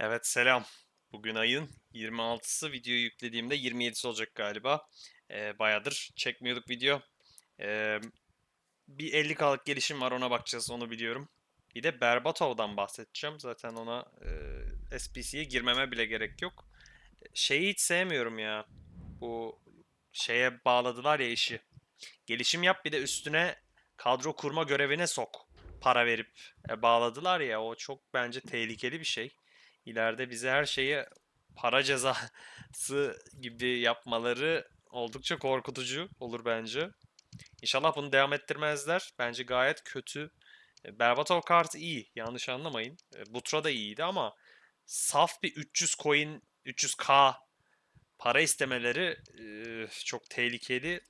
Evet selam. Bugün ayın 26'sı videoyu yüklediğimde 27'si olacak galiba. Ee, bayağıdır çekmiyorduk video. Ee, bir 50K'lık gelişim var ona bakacağız onu biliyorum. Bir de Berbatov'dan bahsedeceğim. Zaten ona e, SPC'ye girmeme bile gerek yok. Şeyi hiç sevmiyorum ya. Bu şeye bağladılar ya işi. Gelişim yap bir de üstüne kadro kurma görevine sok. Para verip e, bağladılar ya o çok bence tehlikeli bir şey. İleride bize her şeyi para cezası gibi yapmaları oldukça korkutucu olur bence. İnşallah bunu devam ettirmezler. Bence gayet kötü. E, Berbatov kart iyi. Yanlış anlamayın. E, Butra da iyiydi ama saf bir 300 coin, 300k para istemeleri e, çok tehlikeli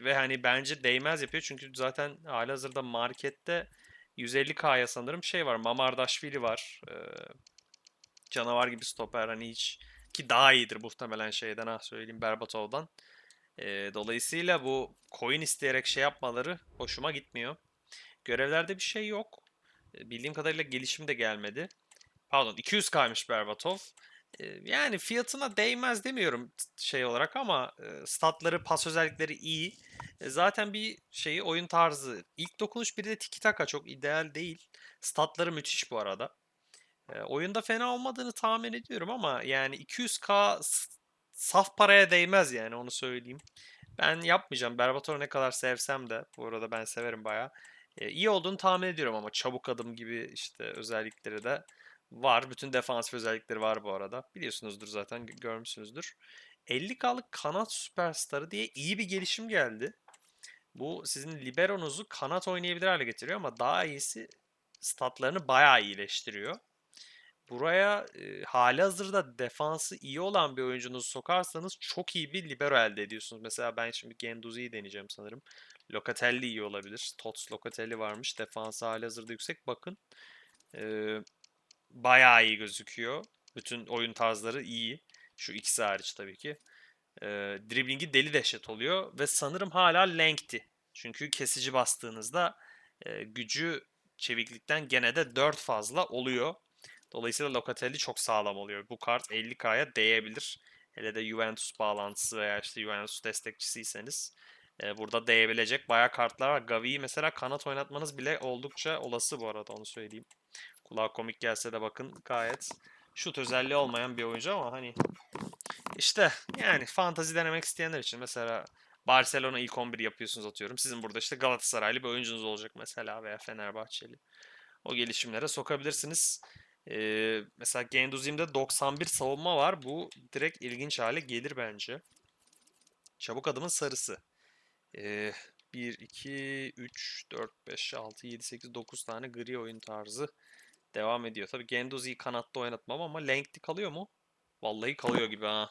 ve hani bence değmez yapıyor. Çünkü zaten halihazırda markette 150k'ya sanırım şey var. Mamardaşvili var. E, canavar gibi stoper hani hiç ki daha iyidir muhtemelen şeyden ha söyleyeyim Berbatov'dan. Ee, dolayısıyla bu coin isteyerek şey yapmaları hoşuma gitmiyor. Görevlerde bir şey yok. Ee, bildiğim kadarıyla gelişim de gelmedi. Pardon 200k'ymış Berbatov. Ee, yani fiyatına değmez demiyorum şey olarak ama e, statları, pas özellikleri iyi. E, zaten bir şeyi oyun tarzı. İlk dokunuş bir de tiki taka çok ideal değil. Statları müthiş bu arada. Oyunda fena olmadığını tahmin ediyorum ama yani 200k s- saf paraya değmez yani onu söyleyeyim. Ben yapmayacağım. Berbator'u ne kadar sevsem de bu arada ben severim bayağı. E, iyi olduğunu tahmin ediyorum ama çabuk adım gibi işte özellikleri de var. Bütün defansif özellikleri var bu arada. Biliyorsunuzdur zaten gö- görmüşsünüzdür. 50k'lık kanat süperstarı diye iyi bir gelişim geldi. Bu sizin liberonuzu kanat oynayabilir hale getiriyor ama daha iyisi statlarını bayağı iyileştiriyor. Buraya e, halihazırda defansı iyi olan bir oyuncunuzu sokarsanız çok iyi bir libero elde ediyorsunuz. Mesela ben şimdi Guendouzi'yi deneyeceğim sanırım. Locatelli iyi olabilir. Tots Locatelli varmış. Defansı halihazırda yüksek. Bakın. E, bayağı iyi gözüküyor. Bütün oyun tarzları iyi. Şu ikisi hariç tabii ki. E, driblingi deli dehşet oluyor. Ve sanırım hala length'i. Çünkü kesici bastığınızda e, gücü çeviklikten gene de 4 fazla oluyor. Dolayısıyla Locatelli çok sağlam oluyor. Bu kart 50k'ya değebilir. Hele de Juventus bağlantısı veya işte Juventus destekçisiyseniz e, burada değebilecek bayağı kartlar var. Gavi'yi mesela kanat oynatmanız bile oldukça olası bu arada onu söyleyeyim. Kulağa komik gelse de bakın gayet şut özelliği olmayan bir oyuncu ama hani işte yani fantazi denemek isteyenler için mesela Barcelona ilk 11 yapıyorsunuz atıyorum. Sizin burada işte Galatasaraylı bir oyuncunuz olacak mesela veya Fenerbahçeli. O gelişimlere sokabilirsiniz. Ee, mesela Genduzi'mde 91 savunma var. Bu direkt ilginç hale gelir bence. Çabuk adımın sarısı. Ee, 1, 2, 3, 4, 5, 6, 7, 8, 9 tane gri oyun tarzı devam ediyor. Tabii Genduzi'yi kanatta oynatmam ama length'i kalıyor mu? Vallahi kalıyor gibi ha.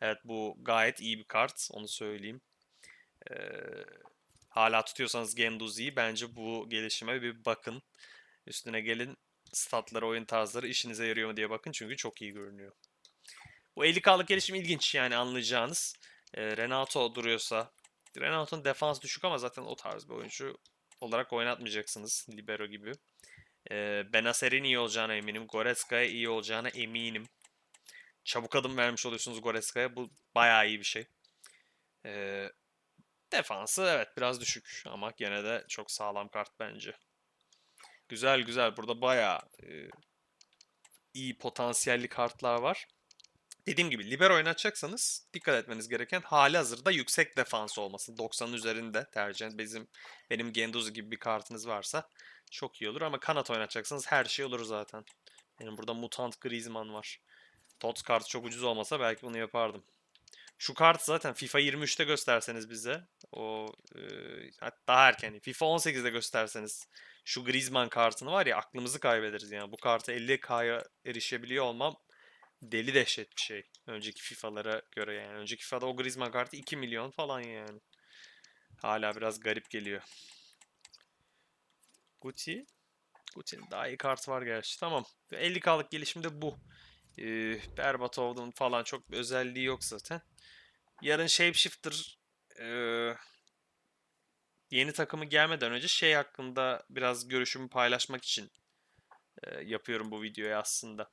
Evet bu gayet iyi bir kart. Onu söyleyeyim. Ee, hala tutuyorsanız Genduzi'yi bence bu gelişime bir bakın. Üstüne gelin statları, oyun tarzları işinize yarıyor mu diye bakın çünkü çok iyi görünüyor. Bu 50K'lık gelişim ilginç yani anlayacağınız. Ee, Renato duruyorsa Renato'nun defans düşük ama zaten o tarz bir oyuncu olarak oynatmayacaksınız. Libero gibi. Ee, Benacer'in iyi olacağına eminim. Goreska'ya iyi olacağına eminim. Çabuk adım vermiş oluyorsunuz Goreska'ya. Bu bayağı iyi bir şey. Ee, defansı evet biraz düşük ama gene de çok sağlam kart bence. Güzel güzel. Burada bayağı e, iyi potansiyelli kartlar var. Dediğim gibi libero oynatacaksanız dikkat etmeniz gereken hali hazırda yüksek defans olması. 90'ın üzerinde tercihen bizim benim Genduzi gibi bir kartınız varsa çok iyi olur ama kanat oynatacaksanız her şey olur zaten. Benim burada Mutant Griezmann var. Tots kartı çok ucuz olmasa belki bunu yapardım. Şu kart zaten FIFA 23'te gösterseniz bize o e, daha erken FIFA 18'de gösterseniz şu Griezmann kartını var ya aklımızı kaybederiz yani. Bu kartı 50k'ya erişebiliyor olmam deli dehşet bir şey. Önceki FIFA'lara göre yani. Önceki FIFA'da o Griezmann kartı 2 milyon falan yani. Hala biraz garip geliyor. Guti. Guti'nin daha iyi kartı var gerçi. Tamam. 50k'lık gelişimde bu. Berbatov'un falan çok bir özelliği yok zaten. Yarın Shapeshifter ee, yeni takımı gelmeden önce şey hakkında biraz görüşümü paylaşmak için ee, yapıyorum bu videoyu aslında.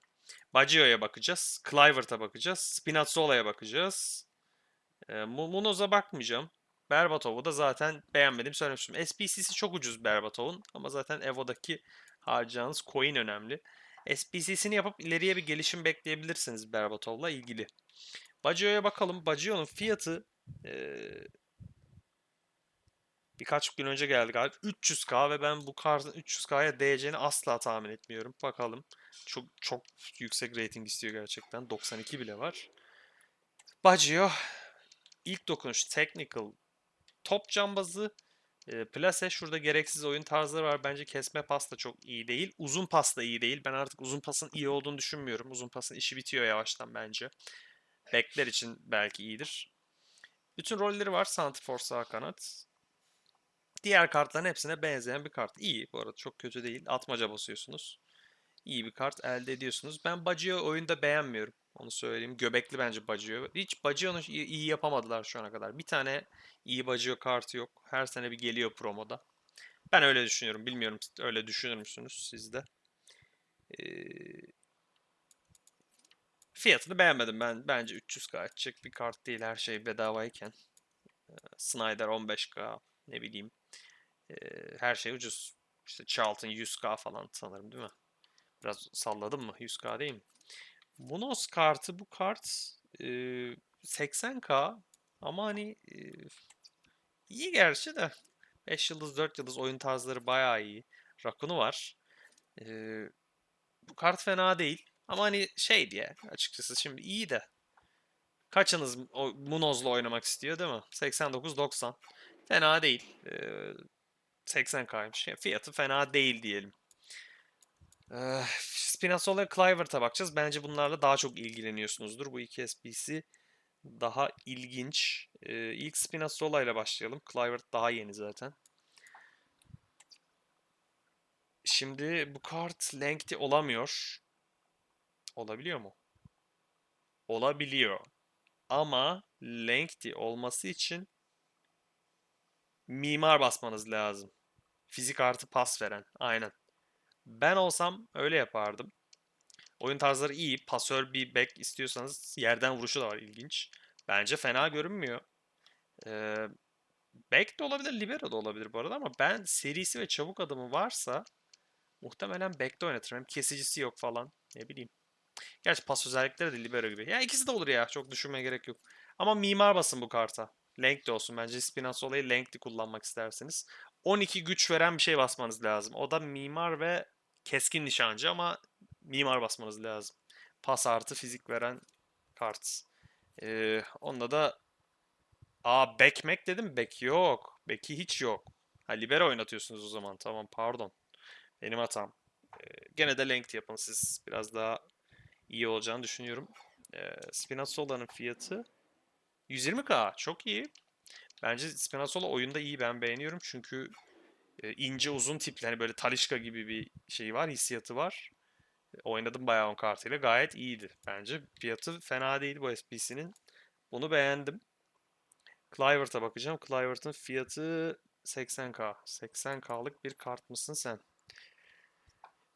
Baggio'ya bakacağız. Clivert'a bakacağız. Spinazzola'ya bakacağız. E, Mu- Munoz'a bakmayacağım. Berbatov'u da zaten beğenmedim söylemiştim. SPC'si çok ucuz Berbatov'un ama zaten Evo'daki harcayacağınız coin önemli. SPC'sini yapıp ileriye bir gelişim bekleyebilirsiniz Berbatov'la ilgili. Baggio'ya bakalım. Baggio'nun fiyatı eee, birkaç gün önce geldi galiba. 300k ve ben bu kartın 300k'ya değeceğini asla tahmin etmiyorum. Bakalım. Çok çok yüksek rating istiyor gerçekten. 92 bile var. Baggio ilk dokunuş technical top cambazı e, plase şurada gereksiz oyun tarzları var. Bence kesme pas da çok iyi değil. Uzun pas da iyi değil. Ben artık uzun pasın iyi olduğunu düşünmüyorum. Uzun pasın işi bitiyor yavaştan bence. Bekler için belki iyidir. Bütün rolleri var. Santrfor sağ kanat. Diğer kartların hepsine benzeyen bir kart. İyi bu arada çok kötü değil. Atmaca basıyorsunuz. İyi bir kart elde ediyorsunuz. Ben Baggio oyunda beğenmiyorum. Onu söyleyeyim. Göbekli bence Baggio. Hiç Baggio'nu iyi yapamadılar şu ana kadar. Bir tane iyi Baggio kartı yok. Her sene bir geliyor promoda. Ben öyle düşünüyorum. Bilmiyorum öyle düşünür müsünüz siz de? Ee, fiyatını beğenmedim ben. Bence 300k edecek bir kart değil her şey bedavayken. Snyder 15k ne bileyim. Her şey ucuz. İşte Charlton 100k falan sanırım değil mi? Biraz salladım mı? 100k değil mi? Munoz kartı bu kart e, 80k ama hani iyi gerçi de 5 yıldız 4 yıldız oyun tarzları bayağı iyi. Rakun'u var. Bu kart fena değil ama hani şey diye açıkçası şimdi iyi de kaçınız o Munoz'la oynamak istiyor değil mi? 89-90 fena değil. E, 80k'ymış. Yani fiyatı fena değil diyelim. Ee, Spinazzola Clivert'a bakacağız. Bence bunlarla daha çok ilgileniyorsunuzdur. Bu iki SPC daha ilginç. Ee, ilk Spinazzola ile başlayalım. Clivert daha yeni zaten. Şimdi bu kart lengthy olamıyor. Olabiliyor mu? Olabiliyor. Ama lengthy olması için mimar basmanız lazım. Fizik artı pas veren. Aynen. Ben olsam öyle yapardım. Oyun tarzları iyi. Pasör bir back istiyorsanız yerden vuruşu da var ilginç. Bence fena görünmüyor. Ee, back de olabilir, libero da olabilir bu arada ama ben serisi ve çabuk adımı varsa muhtemelen back'te oynatırım. Hem kesicisi yok falan. Ne bileyim. Gerçi pas özellikleri de libero gibi. Ya ikisi de olur ya. Çok düşünmeye gerek yok. Ama mimar basın bu karta. Length de olsun. Bence Spinazzola'yı length'li kullanmak isterseniz. 12 güç veren bir şey basmanız lazım. O da mimar ve keskin nişancı ama mimar basmanız lazım. Pas artı fizik veren kart. Ee, onda da Aa backmek dedim. Back yok. Back'i hiç yok. Ha libero oynatıyorsunuz o zaman. Tamam pardon. Benim hatam. Ee, gene de length yapın siz. Biraz daha iyi olacağını düşünüyorum. Ee, Spinazzola'nın fiyatı 120k. Çok iyi. Bence Spinazzola oyunda iyi. Ben beğeniyorum. Çünkü e, ince uzun tipli hani böyle Talisca gibi bir şey var. Hissiyatı var. E, Oynadım bayağı on kartıyla. Gayet iyiydi bence. Fiyatı fena değil bu SPC'nin. Bunu beğendim. Clivert'a bakacağım. Clivert'ın fiyatı 80k. 80k'lık bir kart mısın sen?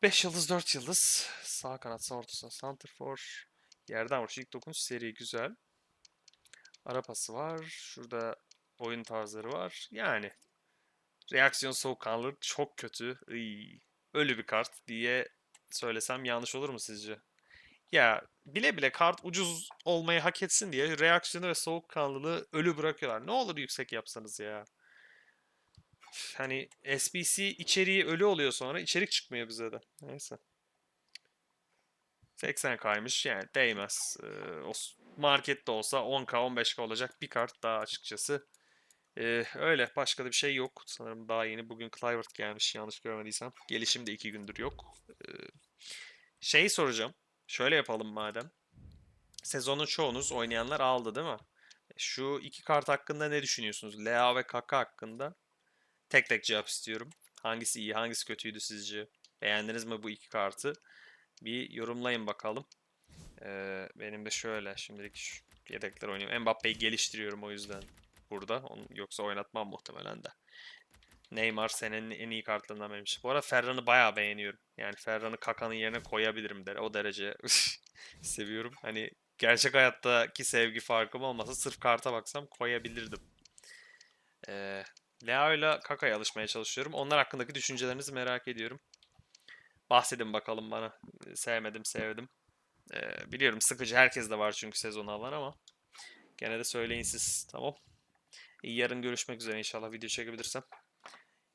5 yıldız 4 yıldız. Sağ kanat sağ orta saha. Santrfor. Yerden vuruş. ilk dokunuş seri güzel. Ara pası var. Şurada oyun tarzları var. Yani reaksiyon soğukkanlı çok kötü. Iy, ölü bir kart diye söylesem yanlış olur mu sizce? Ya bile bile kart ucuz olmayı hak etsin diye reaksiyonu ve soğukkanlılığı ölü bırakıyorlar. Ne olur yüksek yapsanız ya. Hani SBC içeriği ölü oluyor sonra içerik çıkmıyor bize de. Neyse. 80 kaymış yani değmez. Ee, o markette olsa 10k 15k olacak bir kart daha açıkçası. Ee, öyle başka da bir şey yok. Sanırım daha yeni bugün Clivert gelmiş yanlış görmediysem. Gelişim de 2 gündür yok. Ee, şeyi soracağım. Şöyle yapalım madem. Sezonun çoğunuz oynayanlar aldı değil mi? Şu iki kart hakkında ne düşünüyorsunuz? Lea ve Kaka hakkında. Tek tek cevap istiyorum. Hangisi iyi, hangisi kötüydü sizce? Beğendiniz mi bu iki kartı? Bir yorumlayın bakalım. Ee, benim de şöyle şimdilik şu yedekler oynuyorum. Mbappe'yi geliştiriyorum o yüzden burada. Onu, yoksa oynatmam muhtemelen de. Neymar senenin en iyi kartlarından benim. Bu arada Ferran'ı bayağı beğeniyorum. Yani Ferran'ı Kaka'nın yerine koyabilirim der. O derece seviyorum. Hani gerçek hayattaki sevgi farkım olmasa sırf karta baksam koyabilirdim. Ee, Leo ile Kaka'ya alışmaya çalışıyorum. Onlar hakkındaki düşüncelerinizi merak ediyorum. Bahsedin bakalım bana. Sevmedim, sevdim. Ee, biliyorum sıkıcı herkes de var çünkü sezonu alan ama gene de söyleyin siz. Tamam. Yarın görüşmek üzere inşallah video çekebilirsem.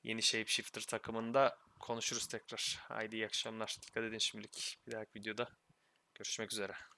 Yeni Shapeshifter takımında konuşuruz tekrar. Haydi iyi akşamlar. Dikkat edin şimdilik. Bir dahaki videoda görüşmek üzere.